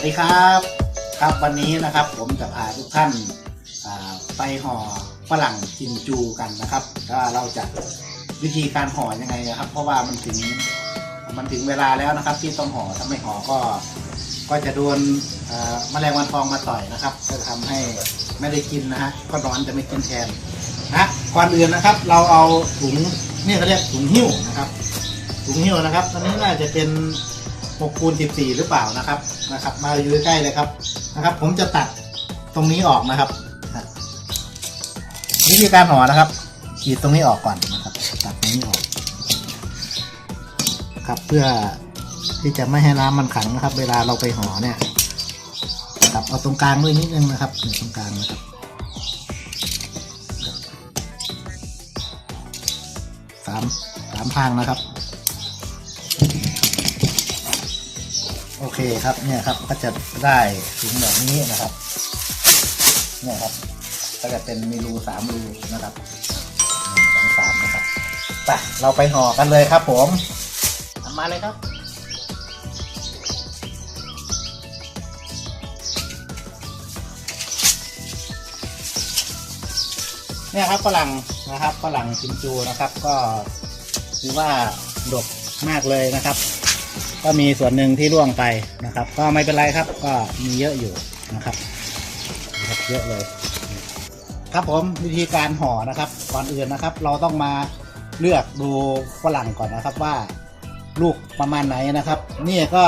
วัสดีครับ ครับวันนี้นะครับผมจะพาทุกท่านไปห่อฝรั่งกิมจูกันนะครับก็เราจะวิธีการห่อยังไงนะครับ เพราะว่ามันถึงมันถึงเวลาแล้วนะครับ ที่ต้องห่อถ้าไม่ห่อก็ก็จะโดนอ่าแมลงวันทองมาต่อยนะครับ จะทำให้ไม่ได้กินนะฮะก็ร้อนจะไม่กินแทนนะก่อนอื่นนะครับ เราเอาถุงนี่เขาเรียกถุงหิ้วนะครับถุงหิ้วนะครับ ตอนนี้น่าจะเป็น 6คูณ14 หรือเปล่านะครับนะครับ มาอยู่ใกล้เลยครับนะครับ ผมจะตัดตรงนี้ออกนะครับวิธีการห่อนะครับขีดตรงนี้ออกก่อนนะครับ ตัดตรงนี้ออกครับเพื่อที่จะไม่ให้น้ำมันขังนะครับ เวลาเราไปห่อเนี่ยครับเอาตรงกลางด้วยนิดนึงนะครับตรงกลางนะครับสามสามทางนะครับ โอเคครับเนี่ยครับก็จะได้ถุงแบบนี้นะครับเนี่ยครับก็จะเป็นมีรูสามรูนะครับหนึ่งสองสามนะครับไปเราไปห่อกันเลยครับผมทำมาเลยครับเนี่ยครับฝรั่งนะครับฝรั่งกิมจูนะครับ ก็ถือว่าดกมากเลยนะครับ ก็มีส่วนหนึ่งที่ร่วงไปนะครับ ก็ไม่เป็นไรครับ ก็มีเยอะอยู่นะครับเยอะเลย ครับผมวิธีการห่อนะครับก่อนอื่นนะครับ เราต้องมาเลือกดูฝรั่งก่อนนะครับว่าลูกประมาณไหนนะครับ นี่ก็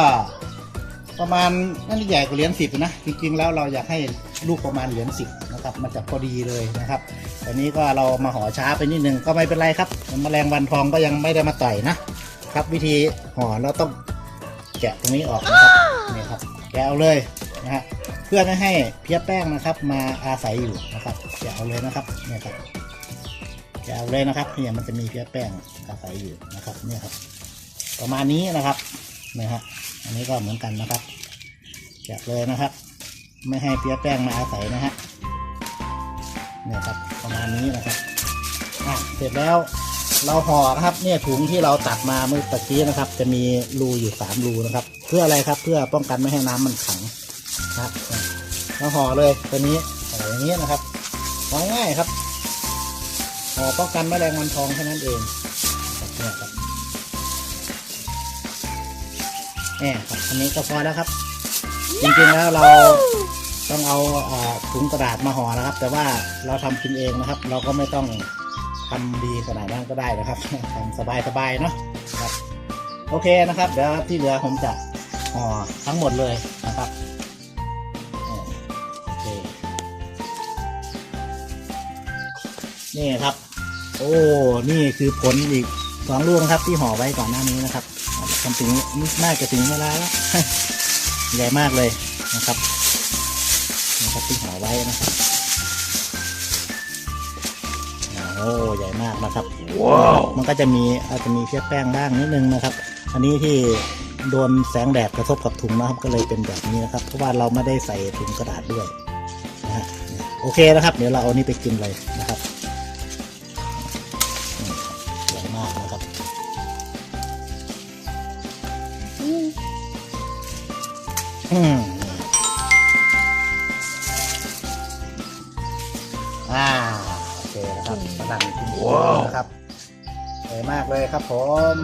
ประมาณนั่นใหญ่กว่าเหรียญสิบนะจริงๆแล้วเราอยากให้ลูกประมาณเหรียญสิบนะครับมันจะพอดีเลยนะครับตอนนี้ก็เรามาห่อช้าไปนิดนึงก็ไม่เป็นไรครับแมลงวันทองก็ยังไม่ได้มาต่อยนะครับ วิธีห่อเราต้อง แกะตรงนี้ออกนะครับนี่ครับแกะเอาเลยนะฮะเพื่อไม่ให้เพี้ยแป้งนะครับ มาอาศัยอยู่นะครับแกะเอาเลยนะครับนี่ครับแกะเอาเลยนะครับเนี่ยมันจะมีเพี้ยแป้งอาศัยอยู่นะครับนี่ครับ ประมาณนี้นะครับนะฮะอันนี้ก็เหมือนกันนะครับแกะเลยนะครับ ไม่ให้เปียแป้งมาอาศัยนะฮะเนี่ยครับประมาณนี้นะครับอะเสร็จแล้ว เราห่อนะครับ เนี่ยถุงที่เราตัดมาเมื่อตะกี้นะครับ จะมีรูอยู่สามรูนะครับ เพื่ออะไรครับ เพื่อป้องกันไม่ให้น้ำมันขังนะครับเราห่อเลยตัวนี้ห่ออย่างนี้นะครับห่อง่ายครับห่อป้องกันแมลงวันทองแค่นั้นเองเนี่ยครับเนี่ยครับอันนี้ก็พอแล้วครับ จริงๆแล้วเราต้องเอาอ่าถุงกระดาษมาห่อนะครับ แต่ว่าเราทำกินเองนะครับ เราก็ไม่ต้อง ทำดีขนาดนั้นก็ได้นะครับทำสบายๆเนาะครับโอเคนะครับ เดี๋ยวที่เหลือผมจะห่อทั้งหมดเลยนะครับนี่ยโอเคนี่ครับ โอ้นี่คือผลอีกสองลูกนะครับที่ห่อไว้ก่อนหน้านี้นะครับทำถึงน่าจะถึงเวลาแล้วใหญ่มากเลยนะครับนะครับที่ห่อไว้นะครับ อ้ใหญ่มากนะครับ ว้าว มันก็จะมีอาจจะมีเพี้ยแป้งบ้างนิดนึงนะครับ อันนี้ที่โดนแสงแดดกระทบกับถุงนะครับ ก็เลยเป็นแบบนี้นะครับ เพราะว่าเราไม่ได้ใส่ถุงกระดาษด้วยนะฮะโอเคนะครับ เดี๋ยวเราเอานี่ไปกินเลยนะครับอืมใหญ่มากนะครับอืมอ่า โอเคนะครับฝรั่งกินว้าวนะครับสวยมากเลยครับผม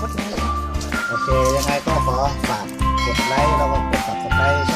ฝากกดไลค์โอเคยังไงก็ขอฝากกดไลค์แล้วก็กด subscribe ช่องเด็ก